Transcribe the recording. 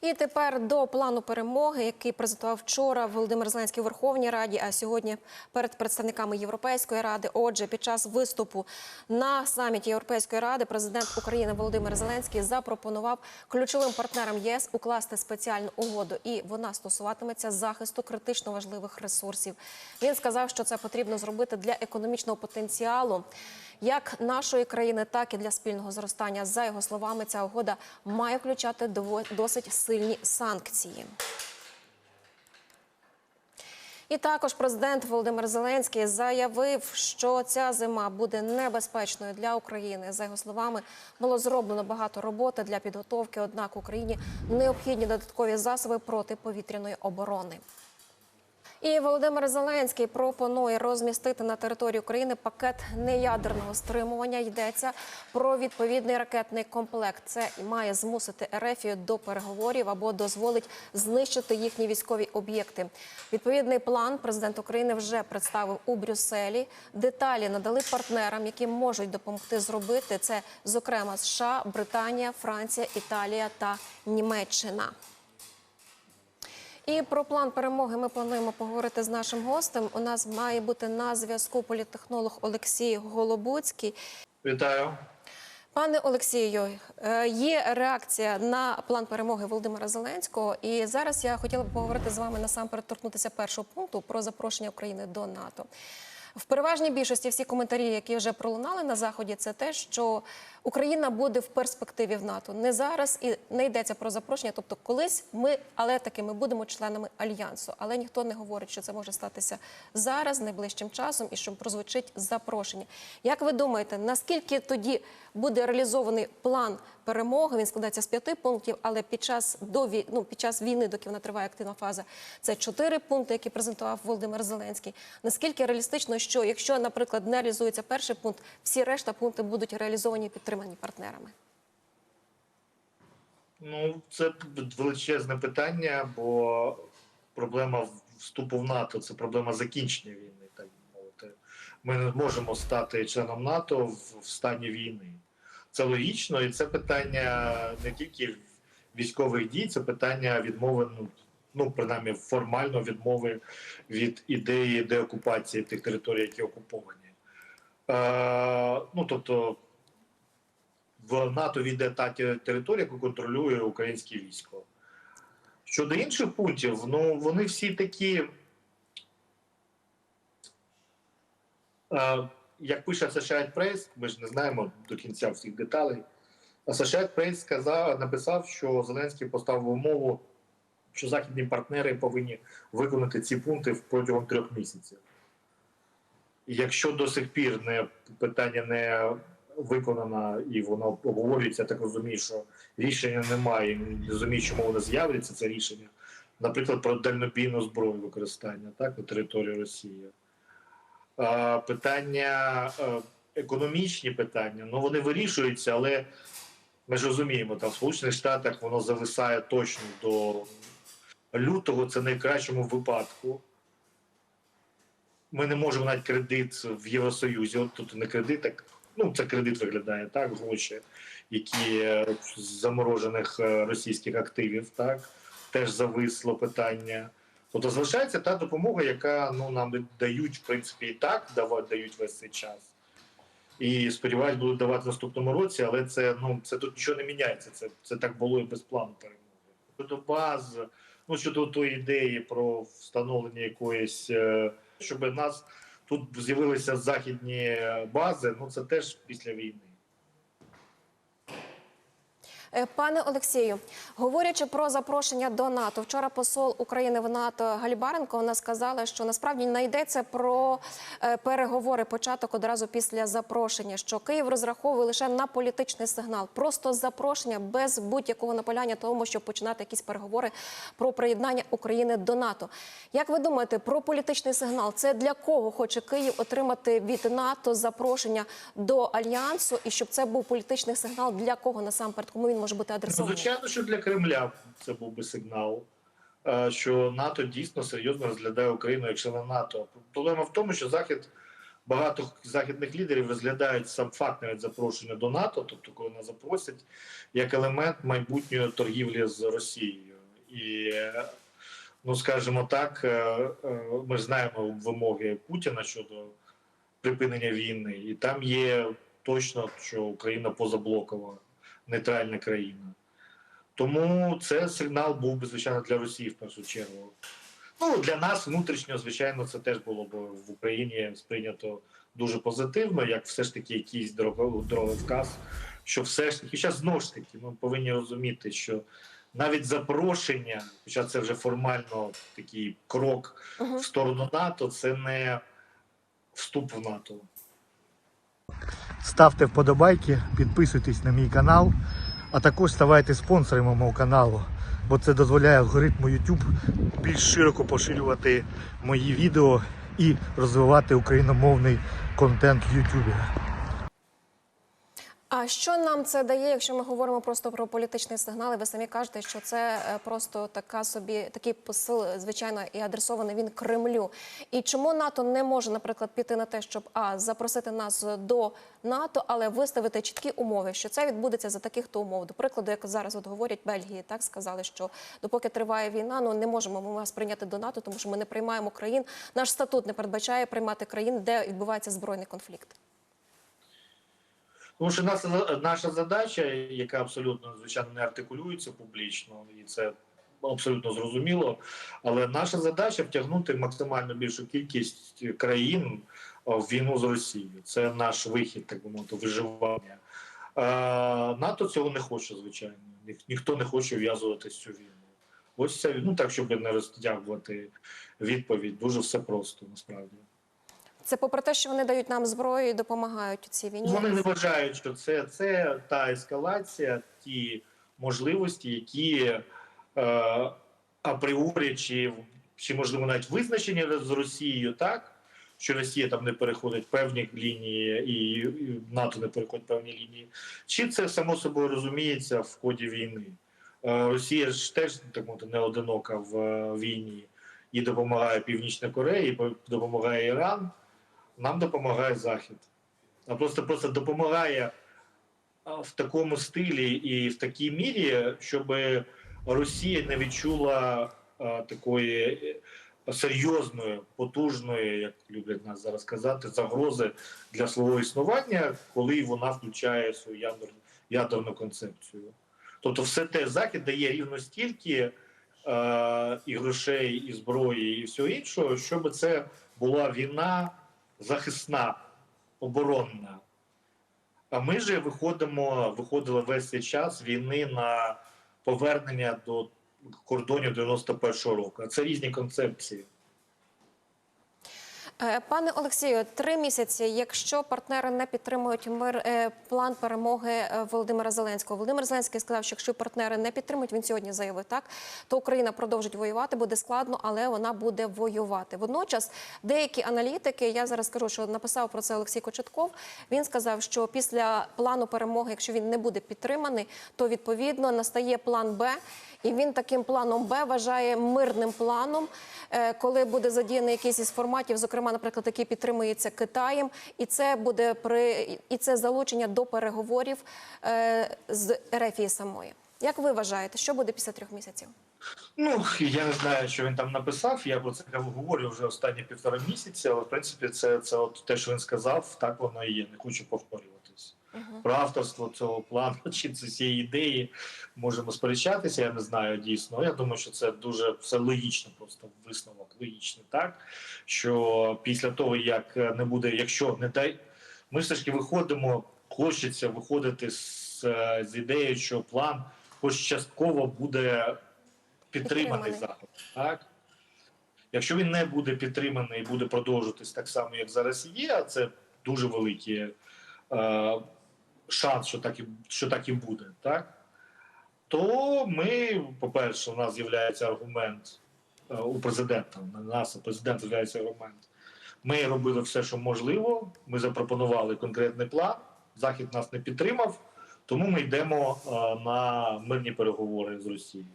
І тепер до плану перемоги, який презентував вчора Володимир Зеленський у Верховній Раді, а сьогодні перед представниками Європейської ради. Отже, під час виступу на саміті Європейської ради президент України Володимир Зеленський запропонував ключовим партнерам єС укласти спеціальну угоду, і вона стосуватиметься захисту критично важливих ресурсів. Він сказав, що це потрібно зробити для економічного потенціалу як нашої країни, так і для спільного зростання. За його словами, ця угода має включати досить сильні санкції. І також президент Володимир Зеленський заявив, що ця зима буде небезпечною для України. За його словами, було зроблено багато роботи для підготовки однак Україні необхідні додаткові засоби протиповітряної оборони. І Володимир Зеленський пропонує розмістити на території України пакет неядерного стримування. Йдеться про відповідний ракетний комплект. Це має змусити Ерефію до переговорів або дозволить знищити їхні військові об'єкти. Відповідний план президент України вже представив у Брюсселі. Деталі надали партнерам, які можуть допомогти зробити це, зокрема США, Британія, Франція, Італія та Німеччина. І про план перемоги ми плануємо поговорити з нашим гостем. У нас має бути на зв'язку політехнолог Олексій Голобуцький. Вітаю. Пане Олексію, е, є реакція на план перемоги Володимира Зеленського. І зараз я хотіла б поговорити з вами насамперед торкнутися першого пункту про запрошення України до НАТО. В переважній більшості всі коментарі, які вже пролунали на заході, це те, що Україна буде в перспективі в НАТО. Не зараз і не йдеться про запрошення. Тобто, колись ми, але таки ми будемо членами альянсу. Але ніхто не говорить, що це може статися зараз, найближчим часом, і що прозвучить запрошення. Як ви думаєте, наскільки тоді буде реалізований план перемоги? Він складається з п'яти пунктів, але під час до вій- ну, під час війни, доки вона триває активна фаза, це чотири пункти, які презентував Володимир Зеленський. Наскільки реалістично, що якщо, наприклад, не реалізується перший пункт, всі решта пункти будуть реалізовані і підтримані партнерами? Ну, це величезне питання, бо проблема вступу в НАТО це проблема закінчення війни, так мовити. Ми не можемо стати членом НАТО в стані війни. Це логічно, і це питання не тільки військових дій, це питання відмови, ну, ну принаймні формально відмови від ідеї деокупації тих територій, які окуповані. Е, ну тобто. В НАТО війде та територія, яку контролює українське військо. Щодо інших пунктів, ну вони всі такі, е, як пише Associated Press, ми ж не знаємо до кінця всіх деталей. Associated Press сказав, написав, що Зеленський поставив умову, що західні партнери повинні виконати ці пункти протягом трьох місяців. Якщо до сих пір не питання не виконано і воно обговорюється, я так розумію, що рішення немає. Не розумію, чому воно з'являться. Це рішення, наприклад, про дальнобійну зброю використання так на території Росії. Питання е, економічні питання, ну вони вирішуються, але ми ж розуміємо, там в Сполучених Штатах воно зависає точно до лютого. Це найкращому випадку. Ми не можемо навіть кредит в Євросоюзі. От тут не кредит, так ну це кредит виглядає так, гроші, які з заморожених е, російських активів, так теж зависло питання. Тобто залишається та допомога, яка ну нам дають в принципі і так дають весь цей час. І сподіваюсь, будуть давати в наступному році, але це ну це тут нічого не міняється. Це це так було і без плану перемоги. Щодо баз, ну щодо тої ідеї про встановлення якоїсь, е, щоб нас тут з'явилися західні бази, ну це теж після війни. Е, Пане Олексію, говорячи про запрошення до НАТО, вчора посол України в НАТО Гальбаренко вона сказала, що насправді не йдеться про е, переговори початок одразу після запрошення, що Київ розраховує лише на політичний сигнал, просто запрошення без будь-якого наполяння тому, щоб починати якісь переговори про приєднання України до НАТО. Як ви думаєте, про політичний сигнал це для кого хоче Київ отримати від НАТО запрошення до альянсу, і щоб це був політичний сигнал для кого насамперед, кому він може бути Ну, адресований? звичайно, що для Кремля це був би сигнал, е, що НАТО дійсно серйозно розглядає Україну як члена НАТО. Проблема в тому, що Захід багато західних лідерів розглядають сам факт навіть запрошення до НАТО, тобто коли нас запросять, як елемент майбутньої торгівлі з Росією. І, ну скажімо так, е, е, ми ж знаємо вимоги Путіна щодо припинення війни, і там є точно, що Україна позаблокова, нейтральна країна. Тому це сигнал був би, звичайно, для Росії в першу чергу. Ну, для нас внутрішньо, звичайно, це теж було б в Україні сприйнято дуже позитивно, як все ж таки якийсь дорого- дороговказ, що все ж таки, зараз знову ж таки, ми повинні розуміти, що навіть запрошення, хоча це вже формально такий крок Мгм. в сторону НАТО, це не вступ в НАТО. Ставте вподобайки, підписуйтесь на мій канал, а також ставайте спонсорами мого каналу, бо це дозволяє алгоритму YouTube більш широко поширювати мої відео і розвивати україномовний контент в YouTube. А що нам це дає, якщо ми говоримо просто про політичні сигнали? Ви самі кажете, що це е, просто така собі такий посил, звичайно, і адресований він Кремлю. І чому НАТО не може, наприклад, піти на те, щоб а запросити нас до НАТО, але виставити чіткі умови, що це відбудеться за таких то умов. До прикладу, як зараз от говорять Бельгії, так сказали, що допоки триває війна, ну не можемо ми вас прийняти до НАТО, тому що ми не приймаємо країн. Наш статут не передбачає приймати країн, де відбувається збройний конфлікт. Тому що наша, наша задача, яка абсолютно звичайно не артикулюється публічно, і це абсолютно зрозуміло. Але наша задача втягнути максимально більшу кількість країн в війну з Росією. Це наш вихід, так би мовити, виживання. НАТО цього не хоче, звичайно. Ніх- Ніхто не хоче в'язуватись цю війну. Ось це ну так, щоб не розтягувати відповідь. Дуже все просто насправді. Це попри те, що вони дають нам зброю і допомагають у цій війні. Вони не вважають, що це, це та ескалація, ті можливості, які е, апріорі чи, чи можливо навіть визначені з Росією, так що Росія там не переходить певні лінії і, і НАТО не переходить певні лінії, чи це само собою розуміється в ході війни. Е, Росія ж теж мовити, не одинока в е, війні. Їй допомагає Північна Корея, їй допомагає Іран, нам допомагає Захід а просто просто допомагає в такому стилі і в такій мірі, щоб Росія не відчула а, такої е, серйозної, потужної, як люблять нас зараз казати, загрози для свого існування, коли вона включає свою ядерну, ядерну концепцію. Тобто, все те захід дає рівно стільки е, і грошей, і зброї, і всього іншого, щоб це була війна захисна оборонна. А ми ж виходимо, виходили весь цей час війни на повернення до кордонів 91-го року. Це різні концепції. Е, Пане Олексію, три місяці. Якщо партнери не підтримують мир е, план перемоги е, Володимира Зеленського, Володимир Зеленський сказав, що якщо партнери не підтримують, він сьогодні заявив так, то Україна продовжить воювати, буде складно, але вона буде воювати. Водночас деякі аналітики, я зараз скажу, що написав про це Олексій Кочетков. Він сказав, що після плану перемоги, якщо він не буде підтриманий, то відповідно настає план Б. І він таким планом Б вважає мирним планом, е, коли буде задіяний якийсь із форматів, зокрема, наприклад, який підтримується Китаєм, і це буде при і це залучення до переговорів е, з Ерефії самої. Як ви вважаєте, що буде після трьох місяців? Ну я не знаю, що він там написав. Я про це говорю вже останні півтора місяці, але в принципі, це, це от те, що він сказав, так воно і є. Не хочу повторюватись. Угу. Про авторство цього плану чи цієї ідеї можемо сперечатися. Я не знаю дійсно. Я думаю, що це дуже все логічно, просто висновок логічний, так що після того, як не буде, якщо не дай, ми все ж таки виходимо, хочеться виходити з, е, з ідеєю, що план хоч частково буде підтриманий заход. Так якщо він не буде підтриманий і буде продовжуватись так само, як зараз є, а це дуже великі. Е, шанс, що так і що так і буде, так то ми, по-перше, у нас з'являється аргумент е, у президента. На нас у президента з'являється аргумент. Ми робили все, що можливо. Ми запропонували конкретний план. Захід нас не підтримав, тому ми йдемо е, на мирні переговори з Росією.